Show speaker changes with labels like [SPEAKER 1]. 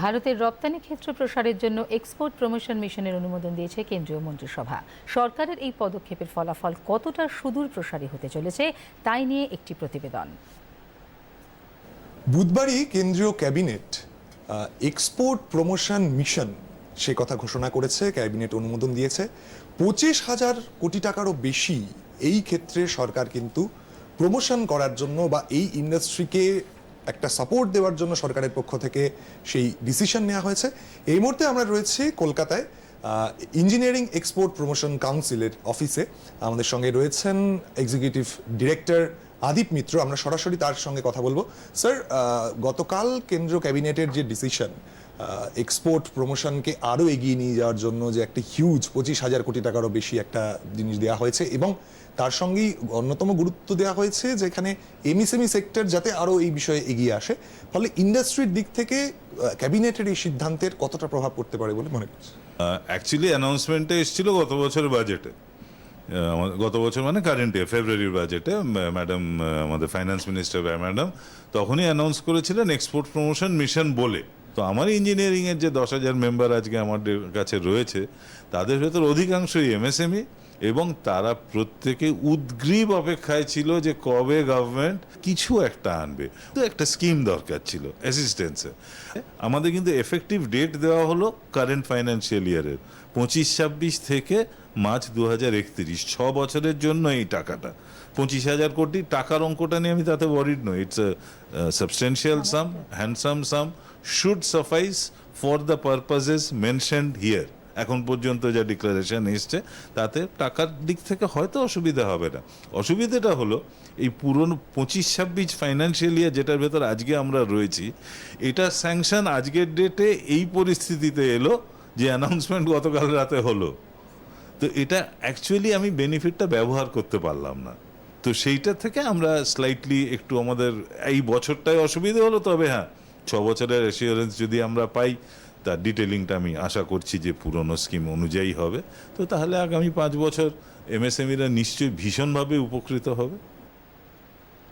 [SPEAKER 1] ভারতের রপ্তানি ক্ষেত্র প্রসারের জন্য এক্সপোর্ট প্রমোশন মিশনের অনুমোদন দিয়েছে কেন্দ্রীয় মন্ত্রিসভা। সরকারের এই পদক্ষেপের ফলাফল কতটা সুদূর প্রসারী হতে চলেছে, তাই নিয়ে একটি প্রতিবেদন।
[SPEAKER 2] বুধবারই কেন্দ্রীয় ক্যাবিনেট এক্সপোর্ট প্রমোশন মিশন সে কথা ঘোষণা করেছে, ক্যাবিনেট অনুমোদন দিয়েছে। পঁচিশ হাজার কোটি টাকারও বেশি এই ক্ষেত্রে সরকার কিন্তু প্রমোশন করার জন্য বা এই ইন্ডাস্ট্রিকে একটা সাপোর্ট দেওয়ার জন্য সরকারের পক্ষ থেকে সেই ডিসিশন নেওয়া হয়েছে। এই মুহূর্তে আমরা রয়েছি কলকাতায় ইঞ্জিনিয়ারিং এক্সপোর্ট প্রমোশন কাউন্সিলের অফিসে আমাদের সঙ্গে রয়েছেন এক্সিকিউটিভ ডিরেক্টর আদিপ মিত্র। আমরা সরাসরি তার সঙ্গে কথা বলব। স্যার গতকাল কেন্দ্র ক্যাবিনেটের যে ডিসিশন এক্সপোর্ট প্রমোশনকে আরও এগিয়ে নিয়ে যাওয়ার জন্য যে একটা হিউজ পঁচিশ হাজার কোটি টাকারও বেশি একটা জিনিস দেওয়া হয়েছে এবং তার সঙ্গেই অন্যতম গুরুত্ব দেওয়া হয়েছে যেখানে এমএসএমই সেক্টর যাতে আরও এই বিষয়ে এগিয়ে আসে। ফলে ইন্ডাস্ট্রির দিক থেকে ক্যাবিনেটের এই সিদ্ধান্তের কতটা প্রভাব পড়তে পারে বলে মনে করছে
[SPEAKER 3] অ্যাকচুয়ালি অ্যানাউন্সমেন্টে এসেছিল গত বছরের বাজেটে গত বছর মানে কারেন্ট ফেব্রুয়ারির বাজেটে ম্যাডাম আমাদের ফাইন্যান্স মিনিস্টার ম্যাডাম তখনই অ্যানাউন্স করেছিলেন এক্সপোর্ট প্রমোশন মিশন বলে। তো আমার ইঞ্জিনিয়ারিং এর যে দশ হাজার মেম্বার আজকে আমাদের কাছে রয়েছে, তাদের ভেতর অধিকাংশই এমএসএমই এবং তারা প্রত্যেকে উদ্গ্রীব অপেক্ষায় ছিল যে কবে গভর্নমেন্ট কিছু একটা আনবে। তো একটা স্কিম দরকার ছিল অ্যাসিস্ট্যান্সে আমাদের কিন্তু এফেক্টিভ ডেট দেওয়া হলো কারেন্ট ফাইন্যান্সিয়াল ইয়ারের পঁচিশ ছাব্বিশ থেকে মার্চ দু হাজার একত্রিশ ছ বছরের জন্য এই টাকাটা। পঁচিশ হাজার কোটি টাকার অঙ্কটা নিয়ে আমি তাতে ওয়ারিড নই। It's substantial sum handsome sum should suffice for the purposes mentioned here এখন পর্যন্ত যা ডিক্লারেশন এসছে তাতে টাকার দিক থেকে হয়তো অসুবিধা হবে না। অসুবিধাটা হলো এই পুরনো পঁচিশ ছাব্বিশ ফাইন্যান্সিয়াল ইয়ার যেটার ভেতর আজকে আমরা রয়েছি এটা স্যাংশন আজকের ডেটে এই পরিস্থিতিতে এলো যে অ্যানাউন্সমেন্ট গতকাল রাতে হলো। তো এটা অ্যাকচুয়ালি আমি বেনিফিটটা ব্যবহার করতে পারলাম না। তো সেইটা থেকে আমরা স্লাইটলি একটু আমাদের এই বছরটায় অসুবিধে হলো, তবে হ্যাঁ ছ বছরের অ্যাসিওরেন্স যদি আমরা পাই, তার ডিটেলিংটা আমি আশা করছি যে পুরনো স্কিম অনুযায়ী হবে। তো তাহলে আগামী পাঁচ বছর এমএসএমইরা নিশ্চয়ই ভীষণভাবে উপকৃত হবে।